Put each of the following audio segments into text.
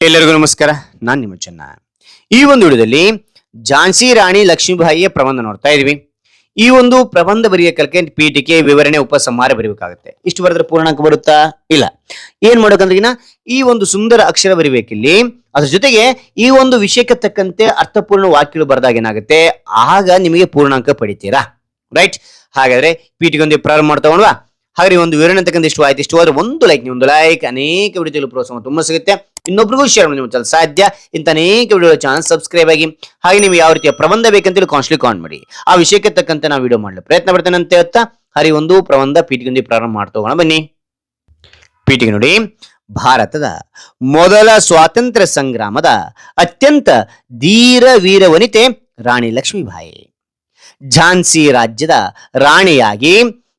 ಎಲ್ಲರಿಗೂ ನಮಸ್ಕಾರ. ನಾನು ನಿಮ್ಮ ಚೆನ್ನ. ಈ ಒಂದು ವಿಡಿಯೋದಲ್ಲಿ ಝಾನ್ಸಿ ರಾಣಿ ಲಕ್ಷ್ಮೀಬಾಯಿಯ ಪ್ರಬಂಧ ನೋಡ್ತಾ ಇದೀವಿ. ಈ ಒಂದು ಪ್ರಬಂಧ ಬರೆಯ ಕಲಿಕೆ ಪೀಠಿಕೆ ವಿವರಣೆ ಉಪಸಂಹಾರ ಬರೀಬೇಕಾಗುತ್ತೆ. ಇಷ್ಟು ಬರೆದ್ರೆ ಪೂರ್ಣಾಂಕ ಬರುತ್ತಾ? ಇಲ್ಲ. ಏನ್ ಮಾಡ್ಬೇಕಂದ್ರಿಗಿನ ಈ ಒಂದು ಸುಂದರ ಅಕ್ಷರ ಬರಿಬೇಕಿಲ್ಲಿ ಅದ್ರ ಜೊತೆಗೆ ಈ ಒಂದು ವಿಷಯಕ್ಕೆ ತಕ್ಕಂತೆ ಅರ್ಥಪೂರ್ಣ ವಾಕ್ಯಗಳು ಬರೆದಾಗ ಏನಾಗುತ್ತೆ? ಆಗ ನಿಮಗೆ ಪೂರ್ಣಾಂಕ ಪಡಿತೀರಾ? ರೈಟ್? ಹಾಗಾದ್ರೆ ಪೀಠಿಗೊಂದು ಪ್ರಾರಂಭ ಮಾಡ್ತಾ ಹಾಗೆ ಒಂದು ವಿವರಣೆ ಅಂತಕ್ಕಂಥ ಇಷ್ಟು ಆಯ್ತು. ಇಷ್ಟು ಹೋದ್ರೆ ಒಂದು ಲೈಕ್ ನೀವು ಲೈಕ್ ಅನೇಕ ವಿಡಿಯೋದಲ್ಲಿ ಪ್ರೋತ್ಸಾಹ ತುಂಬ ಸಿಗುತ್ತೆ. ಇನ್ನೊಬ್ರಿಗೂ ಶೇರ್ ಮಾಡಿ ನಿಮ್ಮ ಸಾಧ್ಯ. ಇಂಥ ಅನೇಕ ವಿಡಿಯೋ ಚಾನಲ್ ಸಬ್ಸ್ಕ್ರೈಬ್ ಆಗಿ, ಹಾಗೆ ನೀವು ಯಾವ ರೀತಿಯ ಪ್ರಬಂಧ ಬೇಕಂತೇಳಿ ಕಾನ್ಸ್ಟ್ಲಿ ಕಾನ್ ಮಾಡಿ. ಆ ವಿಷಯಕ್ಕೆ ತಕ್ಕಂತೆ ನಾವು ವಿಡಿಯೋ ಮಾಡಲು ಪ್ರಯತ್ನ ಪಡ್ತೇನೆ ಅಂತ ಹೇಳ್ತಾ ಹರಿ ಒಂದು ಪ್ರಬಂಧ ಪೀಠಿಗೊಂದಿ ಪ್ರಾರಂಭ ಮಾಡ್ತೋಗೋಣ ಬನ್ನಿ. ಪೀಠಿಗೆ ನೋಡಿ. ಭಾರತದ ಮೊದಲ ಸ್ವಾತಂತ್ರ್ಯ ಸಂಗ್ರಾಮದ ಅತ್ಯಂತ ಧೀರ ವೀರ ವನಿತೆ ರಾಣಿ ಲಕ್ಷ್ಮೀಬಾಯಿ. ಝಾನ್ಸಿ ರಾಜ್ಯದ ರಾಣಿಯಾಗಿ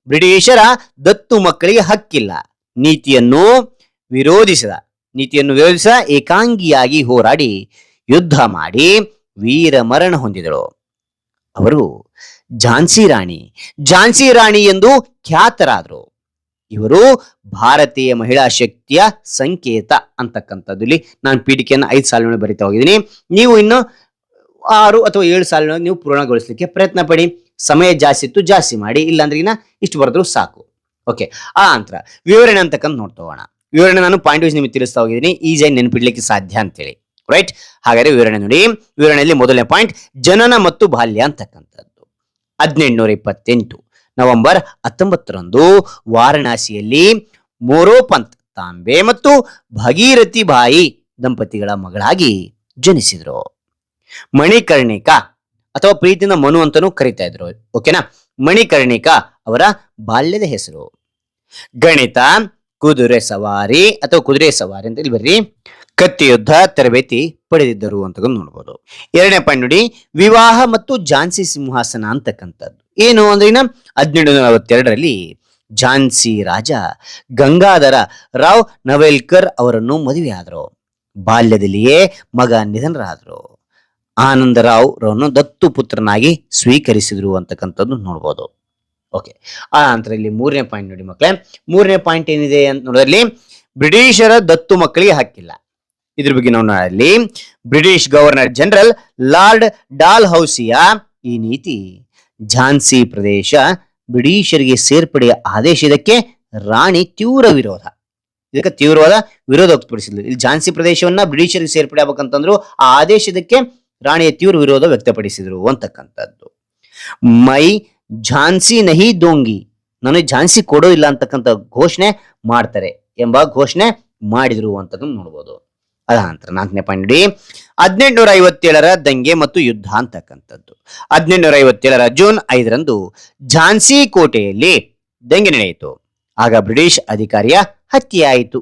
ಬ್ರಿಟಿಷರ ದತ್ತು ಮಕ್ಕಳಿಗೆ ಹಕ್ಕಿಲ್ಲ. ನೀತಿಯನ್ನು ವಿರೋಧಿಸಿದ ನೀತಿಯನ್ನು ವಿರೋಧಿಸಿದ ಏಕಾಂಗಿಯಾಗಿ ಹೋರಾಡಿ ಯುದ್ಧ ಮಾಡಿ ವೀರ ಮರಣ ಹೊಂದಿದಳು. ಅವರು ಝಾನ್ಸಿ ರಾಣಿ ಝಾನ್ಸಿ ರಾಣಿ ಎಂದು ಖ್ಯಾತರಾದರು. ಇವರು ಭಾರತೀಯ ಮಹಿಳಾ ಶಕ್ತಿಯ ಸಂಕೇತ ಅಂತಕ್ಕಂಥದ್ದು ಇಲ್ಲಿ ನಾನು ಪೀಠಿಕೆಯನ್ನು ಐದು ಸಾಲಿನೊಳಗೆ ಬರಿತಾ ಹೋಗಿದ್ದೀನಿ. ನೀವು ಇನ್ನು ಆರು ಅಥವಾ ಏಳು ಸಾಲಿನ ನೀವು ಪೂರ್ಣಗೊಳಿಸಲಿಕ್ಕೆ ಪ್ರಯತ್ನ ಪಡಿ. ಸಮಯ ಜಾಸ್ತಿ ಇತ್ತು, ಜಾಸ್ತಿ ಮಾಡಿ. ಇಲ್ಲಾಂದ್ರೆ ಇನ್ನ ಇಷ್ಟು ಬರೆದ್ರು ಸಾಕು. ಓಕೆ ಆ ನಂತರ ವಿವರಣೆ ಅಂತಕ್ಕಂಥ ನೋಡ್ತೋಣ ವಿವರಣೆ ನಾನು ಪಾಯಿಂಟ್ ವೈಸ್ ನಿಮಗೆ ತಿಳಿಸ್ತಾ ಹೋಗಿದ್ದೀನಿ. ಈಸಿಯಾಗಿ ನೆನಪಿಡ್ಲಿಕ್ಕೆ ಸಾಧ್ಯ ಅಂತೇಳಿ. ರೈಟ್ ಹಾಗಾದ್ರೆ ವಿವರಣೆ ನೋಡಿ. ವಿವರಣೆಯಲ್ಲಿ ಮೊದಲನೇ ಪಾಯಿಂಟ್ ಜನನ ಮತ್ತು ಬಾಲ್ಯ ಅಂತಕ್ಕಂಥದ್ದು. ಹದಿನೆಂಟುನೂರ ಇಪ್ಪತ್ತೆಂಟು, ನವೆಂಬರ್ ಹತ್ತೊಂಬತ್ತರಂದು ವಾರಣಾಸಿಯಲ್ಲಿ ಮೋರೋಪಂತ್ ತಾಂಬೆ ಮತ್ತು ಭಗೀರಥಿ ಬಾಯಿ ದಂಪತಿಗಳ ಮಗಳಾಗಿ ಜನಿಸಿದರು. ಮಣಿಕರ್ಣಿಕಾ ಅಥವಾ ಪ್ರೀತಿಯಿಂದ ಮನು ಅಂತಾನೂ ಕರಿತಾ ಇದ್ರು. ಓಕೆನಾ? ಮಣಿಕರ್ಣಿಕಾ ಅವರ ಬಾಲ್ಯದ ಹೆಸರು. ಗಣಿತ, ಕುದುರೆ ಸವಾರಿ ಅಥವಾ ಕುದುರೆ ಸವಾರಿ ಅಂತ ಇಲ್ಲಿ ಬರ್ರಿ. ಕತ್ತಿ ಯುದ್ಧ ತರಬೇತಿ ಪಡೆದಿದ್ದರು ಅಂತ ನೋಡ್ಬೋದು. ಎರಡನೇ ಪಾಯಿಂಟ್ ನೋಡಿ, ವಿವಾಹ ಮತ್ತು ಝಾನ್ಸಿ ಸಿಂಹಾಸನ ಅಂತಕ್ಕಂಥದ್ದು. ಏನು ಅಂದ್ರೆ ಇನ್ನ ಹದಿನೆಂಟು ನಲವತ್ತೆರಡರಲ್ಲಿ ಝಾನ್ಸಿ ರಾಜ ಗಂಗಾಧರ ರಾವ್ ನವೇಲ್ಕರ್ ಅವರನ್ನು ಮದುವೆಯಾದರು. ಬಾಲ್ಯದಲ್ಲಿಯೇ ಮಗ ನಿಧನರಾದರು. ಆನಂದರಾವ್ ರವನ್ನು ದತ್ತು ಪುತ್ರನಾಗಿ ಸ್ವೀಕರಿಸಿದ್ರು ಅಂತಕ್ಕಂಥದ್ದು ನೋಡ್ಬೋದು. ಓಕೆ ಆ ನಂತರ ಇಲ್ಲಿ ಮೂರನೇ ಪಾಯಿಂಟ್ ನೋಡಿ ಮಕ್ಕಳೇ ಮೂರನೇ ಪಾಯಿಂಟ್ ಏನಿದೆ ಅಂತ ನೋಡೋದ್ರಲ್ಲಿ ಬ್ರಿಟಿಷರ ದತ್ತು ಮಕ್ಕಳಿಗೆ ಹಾಕಿಲ್ಲ. ಇದ್ರ ಬಗ್ಗೆ ನಾವು ಅಲ್ಲಿ ಬ್ರಿಟಿಷ್ ಗವರ್ನರ್ ಜನರಲ್ ಲಾರ್ಡ್ ಡಾಲ್ ಹೌಸಿಯ ಈ ನೀತಿ, ಝಾನ್ಸಿ ಪ್ರದೇಶ ಬ್ರಿಟಿಷರಿಗೆ ಸೇರ್ಪಡೆಯ ಆದೇಶದಕ್ಕೆ ರಾಣಿ ತೀವ್ರ ವಿರೋಧ. ಇದಕ್ಕೆ ತೀವ್ರವಾದ ವಿರೋಧ ವ್ಯಕ್ತಪಡಿಸಿದ್ರು ಇಲ್ಲಿ ಝಾನ್ಸಿ ಪ್ರದೇಶವನ್ನ ಬ್ರಿಟಿಷರಿಗೆ ಸೇರ್ಪಡೆ ಆಗ್ಬೇಕಂತಂದ್ರು ಆ ಆದೇಶದಕ್ಕೆ ರಾಣಿಯ ತೀವ್ರ ವಿರೋಧ ವ್ಯಕ್ತಪಡಿಸಿದ್ರು ಅಂತಕ್ಕಂಥದ್ದು. ಮೈ ಝಾನ್ಸಿ ನಹಿ ದೋಂಗಿ, ನನಗೆ ಝಾನ್ಸಿ ಕೊಡೋದಿಲ್ಲ ಅಂತಕ್ಕಂಥ ಘೋಷಣೆ ಮಾಡ್ತಾರೆ ಎಂಬ ಘೋಷಣೆ ಮಾಡಿದ್ರು ಅಂತದನ್ನು ನೋಡ್ಬೋದು. ಅದ ನಂತರ ನಾಲ್ಕನೇ ಪಾಯಿಂಟ್ ನೋಡಿ ಹದಿನೆಂಟುನೂರ ಐವತ್ತೇಳರ ದಂಗೆ ಮತ್ತು ಯುದ್ಧ ಅಂತಕ್ಕಂಥದ್ದು. ಹದಿನೆಂಟುನೂರ ಐವತ್ತೇಳರ ಜೂನ್ ಐದರಂದು ಝಾನ್ಸಿ ಕೋಟೆಯಲ್ಲಿ ದಂಗೆ ನಡೆಯಿತು. ಆಗ ಬ್ರಿಟಿಷ್ ಅಧಿಕಾರಿಯ ಹತ್ಯೆಯಾಯಿತು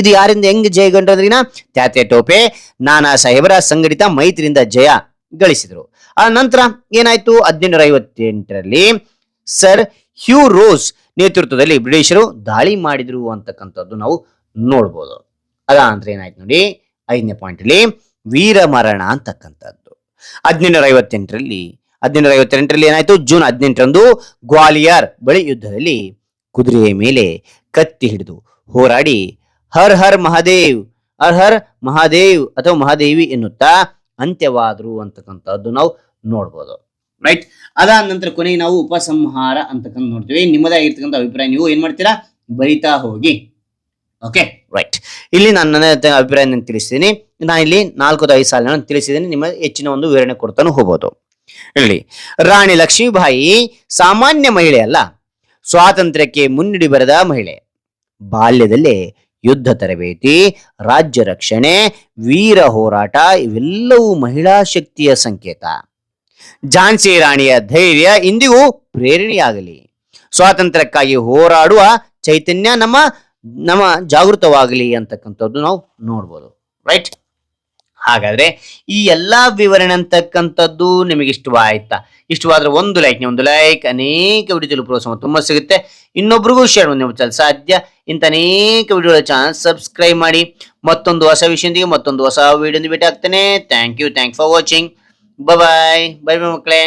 ಇದು ಯಾರಿಂದ ಹೆಂಗ್ ಜಯಗೊಂಡ್ರದ್ರಿನ ತ್ಯಾತೆ ಟೋಪೆ, ನಾನಾ ಸಾಹೇಬರ ಸಂಘಟಿತ ಮೈತ್ರಿಯಿಂದ ಜಯ ಗಳಿಸಿದ್ರು. ಆ ನಂತರ ಏನಾಯ್ತು? ಹದಿನೆಂಟುನೂರ ಐವತ್ತೆಂಟರಲ್ಲಿ ಸರ್ ಹ್ಯೂ ರೋಸ್ ನೇತೃತ್ವದಲ್ಲಿ ಬ್ರಿಟಿಷರು ದಾಳಿ ಮಾಡಿದ್ರು ಅಂತಕ್ಕಂಥದ್ದು ನಾವು ನೋಡ್ಬೋದು. ಅದ ನಂತರ ಏನಾಯ್ತು ನೋಡಿ? ಐದನೇ ಪಾಯಿಂಟ್ ಅಲ್ಲಿ ವೀರ ಮರಣ ಅಂತಕ್ಕಂಥದ್ದು. ಹದಿನೆಂಟುನೂರ ಐವತ್ತೆಂಟರಲ್ಲಿ ಹದಿನೆಂಟುನೂರ ಐವತ್ತೆಂಟರಲ್ಲಿ ಏನಾಯ್ತು? ಜೂನ್ ಹದಿನೆಂಟರಂದು ಗ್ವಾಲಿಯರ್ ಬಳಿ ಯುದ್ಧದಲ್ಲಿ ಕುದುರೆಯ ಮೇಲೆ ಕತ್ತಿ ಹಿಡಿದು ಹೋರಾಡಿ ಹರ್ ಹರ್ ಮಹಾದೇವ್, ಹರ್ ಹರ್ ಮಹಾದೇವ್ ಅಥವಾ ಮಹಾದೇವಿ ಎನ್ನುತ್ತಾ ಅಂತ್ಯವಾದ್ರು ಅಂತಕ್ಕಂಥದ್ದು ನಾವು ನೋಡ್ಬೋದು. ರೈಟ್ ಅದಾದ ನಂತರ ಕೊನೆಗೆ ನಾವು ಉಪಸಂಹಾರ ಅಂತಕ್ಕಂಥ ನೋಡ್ತೀವಿ. ನಿಮ್ಮದೇ ಆಗಿರ್ತಕ್ಕಂಥ ಅಭಿಪ್ರಾಯ ನೀವು ಏನ್ ಮಾಡ್ತೀರಾ? ಬರಿತಾ ಹೋಗಿ. ಓಕೆ ರೈಟ್ ಇಲ್ಲಿ ನಾನು ನನ್ನ ಅಭಿಪ್ರಾಯ ನಾನು ತಿಳಿಸ್ತೀನಿ. ನಾನು ಇಲ್ಲಿ ನಾಲ್ಕು ಐದು ಸಾಲ ತಿಳಿಸಿದ್ದೀನಿ. ನಿಮ್ಮ ಹೆಚ್ಚಿನ ಒಂದು ವಿವರಣೆ ಕೊಡ್ತಾನು ಹೋಗ್ಬೋದು. ಇಲ್ಲಿ, ರಾಣಿ ಲಕ್ಷ್ಮೀಬಾಯಿ ಸಾಮಾನ್ಯ ಮಹಿಳೆ ಅಲ್ಲ. ಸ್ವಾತಂತ್ರ್ಯಕ್ಕೆ ಮುನ್ನುಡಿ ಬರೆದ ಮಹಿಳೆ. ಬಾಲ್ಯದಲ್ಲೇ ಯುದ್ಧ ತರಬೇತಿ, ರಾಜ್ಯ ರಕ್ಷಣೆ, ವೀರ ಹೋರಾಟ ಇವೆಲ್ಲವೂ ಮಹಿಳಾ ಶಕ್ತಿಯ ಸಂಕೇತ. ಝಾನ್ಸಿ ರಾಣಿಯ ಧೈರ್ಯ ಇಂದಿಗೂ ಪ್ರೇರಣೆಯಾಗಲಿ. ಸ್ವಾತಂತ್ರ್ಯಕ್ಕಾಗಿ ಹೋರಾಡುವ ಚೈತನ್ಯ ನಮ್ಮ ನಮ್ಮ ಜಾಗೃತವಾಗಲಿ ಅಂತಕ್ಕಂಥದ್ದು ನಾವು ನೋಡ್ಬೋದು. ರೈಟ್? ಹಾಗಾದ್ರೆ ಈ ಎಲ್ಲಾ ವಿವರಣೆ ಅಂತಕ್ಕಂಥದ್ದು ನಿಮಗೆ ಇಷ್ಟವಾಯ್ತಾ? ಇಷ್ಟವಾದ್ರೆ ಒಂದು ಲೈಕ್ ಒಂದು ಲೈಕ್ ಅನೇಕ ವಿಡಿಯೋ ಪ್ರೋತ್ಸಾಹ ತುಂಬಾ ಸಿಗುತ್ತೆ. ಇನ್ನೊಬ್ರಿಗೂ ಶೇರ್ ಮಾಡಿ ಸಾಧ್ಯ. ಇಂಥ ಅನೇಕ ವಿಡಿಯೋಗಳ ಚಾನಲ್ ಸಬ್ಸ್ಕ್ರೈಬ್ ಮಾಡಿ ಮತ್ತೊಂದು ಹೊಸ ವಿಷಯದೊಂದಿಗೆ ಮತ್ತೊಂದು ಹೊಸ ವಿಡಿಯೋ ಭೇಟಿ ಆಗ್ತೇನೆ thank you thank for watching bye bye ಮಕ್ಕಳೇ.